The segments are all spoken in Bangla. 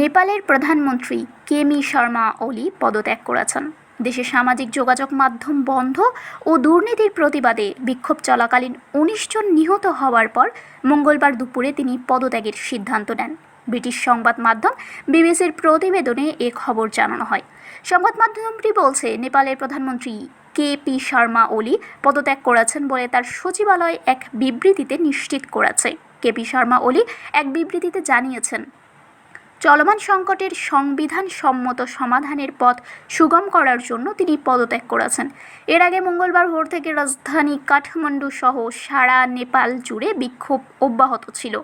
নেপালের প্রধানমন্ত্রী কেমি শর্মা ওলি পদত্যাগ করেছেন। দেশে সামাজিক যোগাযোগ মাধ্যম বন্ধ ও দুর্নীতির প্রতিবাদে বিক্ষোভ চলাকালীন উনিশ জন নিহত হওয়ার পর মঙ্গলবার দুপুরে তিনি পদত্যাগের সিদ্ধান্ত নেন। ব্রিটিশ সংবাদ মাধ্যম বিবিসির প্রতিবেদনে এ খবর জানানো হয়। সংবাদ মাধ্যমটি বলছে, নেপালের প্রধানমন্ত্রী কে পি শর্মা ওলি পদত্যাগ করেছেন বলে তার সচিবালয় এক বিবৃতিতে নিশ্চিত করেছে। কেপি শর্মা ওলি এক বিবৃতিতে জানিয়েছেন চলমান সংকটের সংবিধান সম্মত সমাধানের পথ সুগম করার জন্য তিনি পদত্যাগ করেছেন। এর আগে মঙ্গলবার ভোর থেকে রাজধানী কাঠমান্ডু সহ সারা নেপাল জুড়ে বিক্ষোভ অব্যাহত ছিল।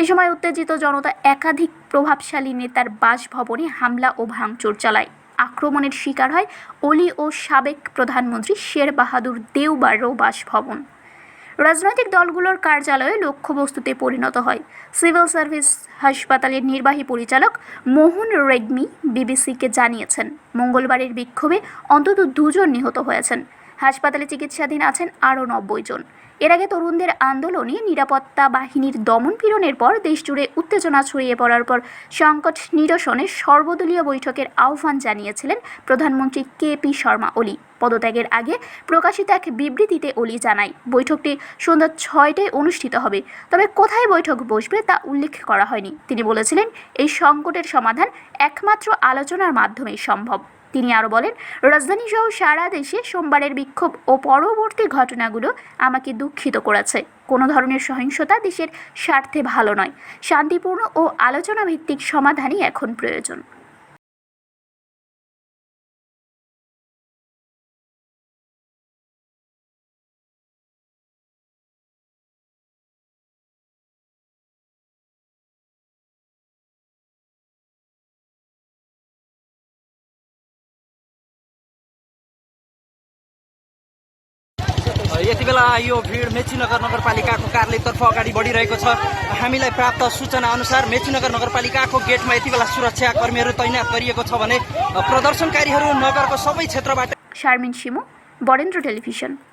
এ সময় উত্তেজিত জনতা একাধিক প্রভাবশালী নেতার বাসভবনে হামলা ও ভাঙচুর চালায়। আক্রমণের শিকার হয় অলি ও সাবেক প্রধানমন্ত্রী শের বাহাদুর দেওবারও বাসভবন। রাজনৈতিক দলগুলোর কার্যালয়ে লক্ষ্যবস্তুতে পরিণত হয়। সিভিল সার্ভিস হাসপাতালের নির্বাহী পরিচালক মোহন রেগমি বিবিসিকে জানিয়েছেন, মঙ্গলবারের বিক্ষোভে অন্তত দুজন নিহত হয়েছেন। হাসপাতালে চিকিৎসাধীন আছেন আরও নব্বই জন। এর আগে তরুণদের আন্দোলনে নিরাপত্তা বাহিনীর দমন পীড়নের পর দেশজুড়ে উত্তেজনা ছড়িয়ে পড়ার পর সংকট নিরসনে সর্বদলীয় বৈঠকের আহ্বান জানিয়েছিলেন প্রধানমন্ত্রী কে পি শর্মা ওলি। পদত্যাগের আগে প্রকাশিত এক বিবৃতিতে ওলি জানায়, বৈঠকটি সন্ধ্যা ছয়টায় অনুষ্ঠিত হবে। তবে কোথায় বৈঠক বসবে তা উল্লেখ করা হয়নি। তিনি বলেছিলেন, এই সংকটের সমাধান একমাত্র আলোচনার মাধ্যমেই সম্ভব। তিনি আরও বলেন রাজধানী সহ সারা দেশে সোমবারের বিক্ষোভ ও পরবর্তী ঘটনাগুলো আমাকে দুঃখিত করেছে। কোনো ধরনের সহিংসতা দেশের স্বার্থে ভালো নয়। শান্তিপূর্ণ ও আলোচনা ভিত্তিক সমাধানই এখন প্রয়োজন। यति बेला यो भिड मेचीनगर नगरपालिकाको कार्यालयतर्फ अगाडि बढिरहेको छ। हामीलाई प्राप्त सूचना अनुसार मेचीनगर नगरपालिकाको गेटमा यति बेला सुरक्षाकर्मीहरू तैनात गरिएको छ भने प्रदर्शनकारीहरू नगरको सबै क्षेत्रबाट शर्मिन सिमो बरेन्द्र टेलिभिजन।